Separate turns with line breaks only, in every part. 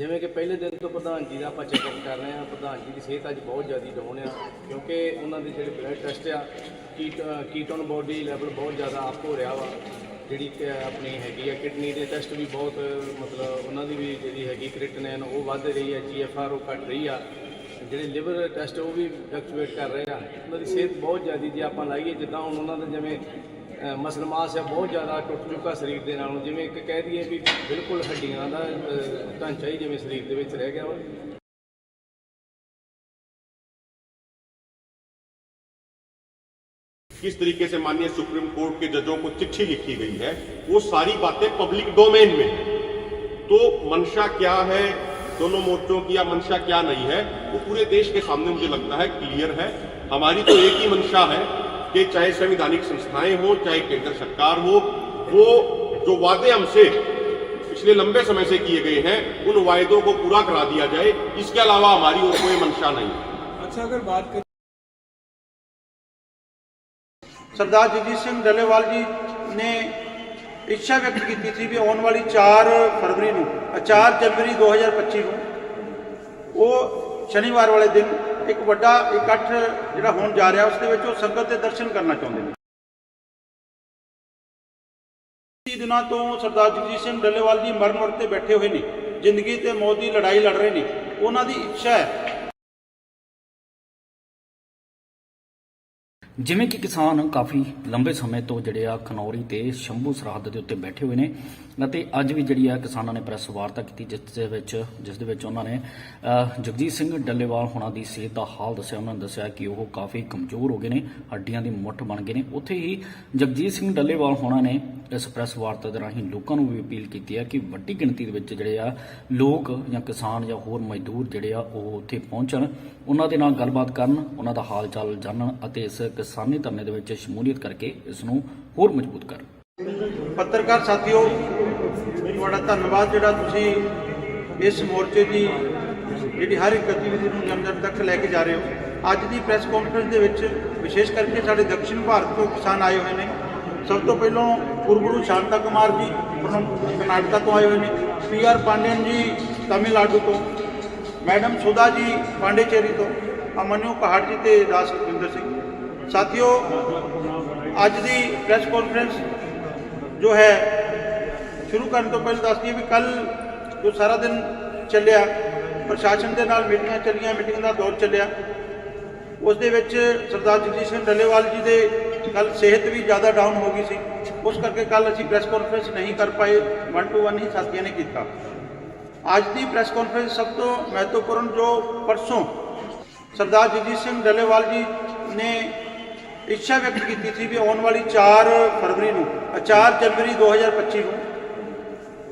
ਜਿਵੇਂ ਕਿ ਪਹਿਲੇ ਦਿਨ ਤੋਂ ਪ੍ਰਧਾਨ ਜੀ ਦਾ ਆਪਾਂ ਚੈੱਕਅਪ ਕਰ ਰਹੇ ਹਾਂ, ਪ੍ਰਧਾਨ ਜੀ ਦੀ ਸਿਹਤ ਅੱਜ ਬਹੁਤ ਜ਼ਿਆਦਾ ਡਾਊਨ ਆ, ਕਿਉਂਕਿ ਉਹਨਾਂ ਦੇ ਜਿਹੜੇ ਬਲੱਡ ਟੈਸਟ ਆ ਕੀਟ ਕੀਟੋਨ ਬੋਡੀ ਲੈਵਲ ਬਹੁਤ ਜ਼ਿਆਦਾ ਅਪ ਹੋ ਰਿਹਾ ਵਾ, ਜਿਹੜੀ ਕਿ ਆਪਣੀ ਹੈਗੀ ਆ ਕਿਡਨੀ ਦੇ ਟੈਸਟ ਵੀ ਬਹੁਤ, ਮਤਲਬ ਉਹਨਾਂ ਦੀ ਵੀ ਜਿਹੜੀ ਹੈਗੀ ਕ੍ਰਿਟਿਨਿਨ ਉਹ ਵੱਧ ਰਹੀ ਹੈ ਜੀਐਫਆਰ ਉਹ ਘਟ ਰਹੀ ਆ। ਜਿਹੜੇ ਲਿਵਰ ਟੈਸਟ ਉਹ ਵੀ ਫਲਕਚੁਏਟ ਕਰ ਰਹੇ ਆ, ਉਹਨਾਂ ਦੀ ਸਿਹਤ ਬਹੁਤ ਜ਼ਿਆਦਾ ਜੇ ਆਪਾਂ ਲਾਈਏ, ਜਿੱਦਾਂ ਹੁਣ ਉਹਨਾਂ ਦਾ ਜਿਵੇਂ ਮਸਲ ਮਾਸ ਆ ਬਹੁਤ ਜ਼ਿਆਦਾ ਟੁੱਟ ਚੁੱਕਾ ਸਰੀਰ ਦੇ ਨਾਲੋਂ ਜਿਵੇਂ ਇੱਕ ਕਹਿ ਦਈਏ ਵੀ ਬਿਲਕੁਲ ਹੱਡੀਆਂ ਦਾ ਅ, ਢਾਂਚਾ ਹੀ ਜਿਵੇਂ ਸਰੀਰ ਦੇ ਵਿੱਚ ਰਹਿ ਗਿਆ ਵਾ
किस तरीके से माननीय सुप्रीम कोर्ट के जजों को चिट्ठी लिखी गई है वो सारी बातें पब्लिक डोमेन में है तो मंशा क्या है दोनों मोर्चों की या मंशा क्या नहीं है वो पूरे देश के सामने मुझे लगता है क्लियर है हमारी तो एक ही मंशा है कि चाहे संवैधानिक संस्थाएं हो चाहे केंद्र सरकार हो वो जो वादे हमसे पिछले लंबे समय से किए गए हैं उन वायदों को पूरा करा दिया जाए इसके अलावा हमारी और कोई मंशा नहीं है
अच्छा अगर बात करें
ਸਰਦਾਰ ਜਗਜੀਤ ਸਿੰਘ ਡੱਲੇਵਾਲ ਜੀ ਨੇ ਇੱਛਾ ਵਿਅਕਤ ਕੀਤੀ ਸੀ ਵੀ ਆਉਣ ਵਾਲੀ 4 ਫਰਵਰੀ ਨੂੰ ਅ, 4 ਜਨਵਰੀ 2025 ਨੂੰ ਉਹ ਸ਼ਨੀਵਾਰ ਵਾਲੇ ਦਿਨ ਇੱਕ ਵੱਡਾ ਇਕੱਠ ਜਿਹੜਾ ਹੋਣ ਜਾ ਰਿਹਾ, ਉਸ ਦੇ ਵਿੱਚ ਉਹ ਸੰਗਤ ਦੇ ਦਰਸ਼ਨ ਕਰਨਾ ਚਾਹੁੰਦੇ ਨੇ। 30 ਦਿਨਾਂ ਤੋਂ ਸਰਦਾਰ ਜਗਜੀਤ ਸਿੰਘ ਡੱਲੇਵਾਲ ਜੀ ਮਰਨ ਵਰਤ ਤੇ ਬੈਠੇ ਹੋਏ ਨੇ, ਜ਼ਿੰਦਗੀ ਤੇ ਮੌਤ ਦੀ ਲੜਾਈ ਲੜ ਰਹੇ ਨੇ। ਉਹਨਾਂ ਦੀ ਇੱਛਾ ਹੈ
ਜਿਵੇਂ ਕਿ ਕਿਸਾਨ ਕਾਫੀ ਲੰਬੇ ਸਮੇਂ ਤੋਂ ਜਿਹੜੇ ਆ ਖਨੌਰੀ ਤੇ ਸ਼ੰਭੂ ਸਰਹੱਦ ਦੇ ਉੱਤੇ ਬੈਠੇ ਹੋਏ ਨੇ ਅਤੇ ਅੱਜ ਵੀ ਜਿਹੜੀ ਆ ਕਿਸਾਨਾਂ ਨੇ ਪ੍ਰੈਸ ਵਾਰਤਾ ਕੀਤੀ, ਜਿਸ ਦੇ ਵਿੱਚ, ਜਿਸ ਦੇ ਵਿੱਚ ਉਹਨਾਂ ਨੇ ਜਗਜੀਤ ਸਿੰਘ ਡੱਲੇਵਾਲ ਹੋਣਾ ਦੀ ਸਿਹਤ ਦਾ ਹਾਲ ਦੱਸਿਆ, ਉਹਨਾਂ ਨੇ ਦੱਸਿਆ ਕਿ ਉਹ ਕਾਫੀ ਕਮਜ਼ੋਰ ਹੋ ਗਏ ਨੇ, ਹੱਡੀਆਂ ਦੀ ਮੁੱਠ ਬਣ ਗਏ ਨੇ। ਉੱਥੇ ਹੀ ਜਗਜੀਤ ਸਿੰਘ ਡੱਲੇਵਾਲ ਹੋਣਾ ਨੇ ਇਸ ਪ੍ਰੈਸ ਵਾਰਤਾ ਦੇ ਰਾਹੀਂ ਲੋਕਾਂ ਨੂੰ ਵੀ ਅਪੀਲ ਕੀਤੀ ਹੈ ਕਿ ਵੱਡੀ ਗਿਣਤੀ ਦੇ ਵਿੱਚ ਜਿਹੜੇ ਆ ਲੋਕ ਜਾਂ ਕਿਸਾਨ ਜਾਂ ਹੋਰ ਮਜ਼ਦੂਰ ਜਿਹੜੇ ਆ ਉਹ ਉੱਥੇ ਪਹੁੰਚਣ। ਉਹਨਾਂ ਦੇ ਨਾਲ ਗੱਲਬਾਤ ਕਰਨ, ਉਹਨਾਂ ਦਾ ਹਾਲ ਚਾਲ ਜਾਣਨ ਅਤੇ ਇਸ ਕਿਸਾਨੀ ਧਰਨੇ ਦੇ ਵਿੱਚ ਸ਼ਮੂਲੀਅਤ ਕਰਕੇ ਇਸ ਨੂੰ ਹੋਰ ਮਜ਼ਬੂਤ ਕਰਨ
ਪੱਤਰਕਾਰ ਸਾਥੀਓ, ਤੁਹਾਡਾ ਧੰਨਵਾਦ ਜਿਹੜਾ ਤੁਸੀਂ ਇਸ ਮੋਰਚੇ ਦੀ ਜਿਹੜੀ ਹਰ ਇੱਕ ਗਤੀਵਿਧੀ ਨੂੰ ਜਨ ਤੱਕ ਲੈ ਕੇ ਜਾ ਰਹੇ ਹੋ। ਅੱਜ ਦੀ ਪ੍ਰੈਸ ਕਾਨਫਰੰਸ ਦੇ ਵਿੱਚ ਵਿਸ਼ੇਸ਼ ਕਰਕੇ ਸਾਡੇ ਦਕਸ਼ਿਣ ਭਾਰਤ ਤੋਂ ਕਿਸਾਨ ਆਏ ਹੋਏ ਨੇ। ਸਭ ਤੋਂ ਪਹਿਲਾਂ ਗੁਰਗੁਰੂ ਸ਼ਾਂਤਾ ਕੁਮਾਰ ਜੀ from ਕਰਨਾਟਕਾ ਤੋਂ ਆਏ ਹੋਏ ਨੇ। ਪੀ ਆਰ ਪਾਂਡਿਅਨ ਜੀ, ਤਾਮਿਲਨਾਡੂ ਤੋਂ। ਮੈਡਮ ਸੁਧਾ ਜੀ, ਪਾਂਡੇਚੇਰੀ ਤੋਂ। ਅਮਨਿਓ ਪਹਾੜ ਜੀ ਤੇ ਰਾਸ ਰਵਿੰਦਰ ਸਿੰਘ। ਸਾਥੀਓ, ਅੱਜ ਦੀ ਪ੍ਰੈਸ ਕਾਨਫਰੰਸ ਜੋ ਹੈ, ਸ਼ੁਰੂ ਕਰਨ ਤੋਂ ਪਹਿਲਾਂ ਦੱਸਦੀ ਦਈਏ ਵੀ ਕੱਲ ਜੋ ਸਾਰਾ ਦਿਨ ਚੱਲਿਆ, ਪ੍ਰਸ਼ਾਸਨ ਦੇ ਨਾਲ ਮੀਟਿੰਗਾਂ ਚੱਲੀਆਂ, ਮੀਟਿੰਗ ਦਾ ਦੌਰ ਚੱਲਿਆ। ਉਸ ਦੇ ਵਿੱਚ ਸਰਦਾਰ ਜਗਜੀਤ ਸਿੰਘ ਡੱਲੇਵਾਲ ਜੀ ਦੇ ਕੱਲ ਸਿਹਤ ਵੀ ਜ਼ਿਆਦਾ ਡਾਊਨ ਹੋ ਗਈ ਸੀ। ਉਸ ਕਰਕੇ ਕੱਲ ਅਸੀਂ ਪ੍ਰੈਸ ਕਾਨਫਰੰਸ ਨਹੀਂ ਕਰ ਪਾਏ। ਵਨ ਟੂ ਵਨ ਹੀ ਸਾਥੀਆਂ ਨੇ ਕੀਤਾ। ਅੱਜ ਦੀ ਪ੍ਰੈਸ ਕਾਨਫਰੰਸ ਸਭ ਤੋਂ ਮਹੱਤਵਪੂਰਨ ਜੋ ਪਰਸੋਂ ਸਰਦਾਰ ਜਗਜੀਤ ਸਿੰਘ ਡੱਲੇਵਾਲ ਜੀ ਨੇ ਇੱਛਾ ਵਿਅਕਤ ਕੀਤੀ ਸੀ ਵੀ ਆਉਣ ਵਾਲੀ 4 ਫਰਵਰੀ ਨੂੰ ਅ, 4 ਜਨਵਰੀ 2025 ਨੂੰ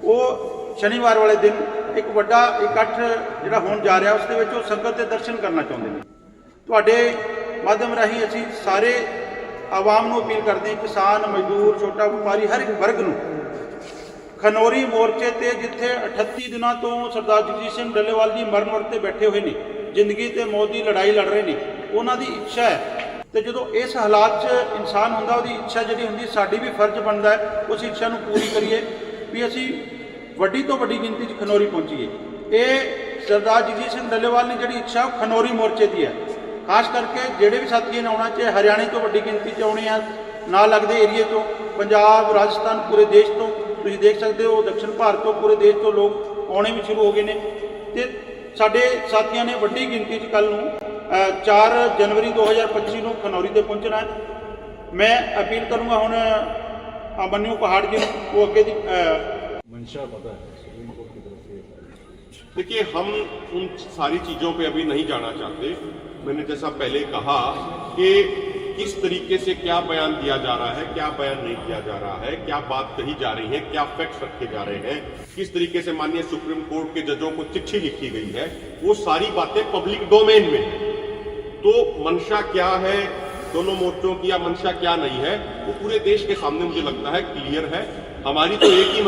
ਉਹ ਸ਼ਨੀਵਾਰ ਵਾਲੇ ਦਿਨ ਇੱਕ ਵੱਡਾ ਇਕੱਠ ਜਿਹੜਾ ਹੋਣ ਜਾ ਰਿਹਾ ਉਸ ਦੇ ਵਿੱਚ ਉਹ ਸੰਗਤ ਦੇ ਦਰਸ਼ਨ ਕਰਨਾ ਚਾਹੁੰਦੇ ਨੇ। ਤੁਹਾਡੇ ਮਾਧਿਅਮ ਰਾਹੀਂ ਅਸੀਂ ਸਾਰੇ ਆਵਾਮ ਨੂੰ ਅਪੀਲ ਕਰਦੇ ਹਾਂ ਕਿਸਾਨ ਮਜ਼ਦੂਰ ਛੋਟਾ ਵਪਾਰੀ ਹਰ ਇੱਕ ਵਰਗ ਨੂੰ ਖਨੌਰੀ ਮੋਰਚੇ ਤੇ ਜਿੱਥੇ 38 ਦਿਨਾਂ ਤੋਂ ਸਰਦਾਰ ਜਗਜੀਤ ਸਿੰਘ ਡੱਲੇਵਾਲ ਜੀ ਮਰਨ ਵਰਤ ਤੇ ਬੈਠੇ ਹੋਏ ਨੇ ਜ਼ਿੰਦਗੀ ਤੇ ਮੌਤ ਦੀ ਲੜਾਈ ਲੜ ਰਹੇ ਨੇ ਉਹਨਾਂ ਦੀ ਇੱਛਾ ਹੈ ਤੇ ਜਦੋਂ ਇਸ ਹਾਲਾਤ 'ਚ ਇਨਸਾਨ ਹੁੰਦਾ, ਉਹਦੀ ਇੱਛਾ ਜਿਹੜੀ ਹੁੰਦੀ, ਸਾਡੀ ਵੀ ਫਰਜ਼ ਬਣਦਾ ਹੈ, ਉਸ ਇੱਛਾ ਨੂੰ ਪੂਰੀ ਕਰੀਏ, ਵੀ ਅਸੀਂ ਵੱਡੀ ਤੋਂ ਵੱਡੀ ਗਿਣਤੀ 'ਚ ਖਨੌਰੀ ਪਹੁੰਚੀਏ। ਇਹ ਸਰਦਾਰ ਜਗਜੀਤ ਸਿੰਘ ਡੱਲੇਵਾਲ ਨੇ ਜਿਹੜੀ ਇੱਛਾ, ਉਹ ਖਨੌਰੀ ਮੋਰਚੇ ਦੀ ਹੈ। ਖਾਸ ਕਰਕੇ ਜਿਹੜੇ ਵੀ ਸਾਥੀ ਨੇ ਆਉਣਾ, ਚਾਹੇ ਹਰਿਆਣੇ ਤੋਂ ਵੱਡੀ ਗਿਣਤੀ 'ਚ ਆਉਣੇ ਆ, ਨਾਲ ਲੱਗਦੇ ਏਰੀਏ ਤੋਂ, ਪੰਜਾਬ, ਰਾਜਸਥਾਨ, ਪੂਰੇ ਦੇਸ਼ ਤੋਂ, ਤੁਸੀਂ ਦੇਖ ਸਕਦੇ ਹੋ ਦਕਸ਼ਿਣ ਭਾਰਤ ਤੋਂ, ਪੂਰੇ ਦੇਸ਼ ਤੋਂ ਲੋਕ ਆਉਣੇ ਵੀ ਸ਼ੁਰੂ ਹੋ ਗਏ ਨੇ। ਤੇ ਸਾਡੇ ਸਾਥੀਆਂ ਨੇ ਵੱਡੀ ਗਿਣਤੀ 'ਚ ਕੱਲ ਨੂੰ 4 ਜਨਵਰੀ 2025 ਨੂੰ ਖਨੌਰੀ ਤੇ ਪਹੁੰਚਣਾ ਹੈ ਮੈਂ ਅਪੀਲ ਕਰੂੰਗਾ ਹੁਣ ਅਮਨਿਓ ਪਹਾੜ ਜੀ ਨੂੰ ਉਹ ਅੱਗੇ ਦੀ ਅ,
देखिए हम उन सारी चीजों पे अभी नहीं जाना चाहते मैंने जैसा पहले कहा कि किस तरीके से क्या बयान दिया जा रहा है क्या बयान नहीं दिया जा रहा है क्या बात कही जा रही है क्या फैक्ट्स रखे जा रहे हैं किस तरीके से माननीय सुप्रीम कोर्ट के जजों को चिट्ठी लिखी गई है वो सारी बातें पब्लिक डोमेन में है तो मंशा क्या है दोनों मोर्चों की या मंशा क्या नहीं है वो पूरे देश के सामने मुझे लगता है क्लियर है हमारी तो एक ही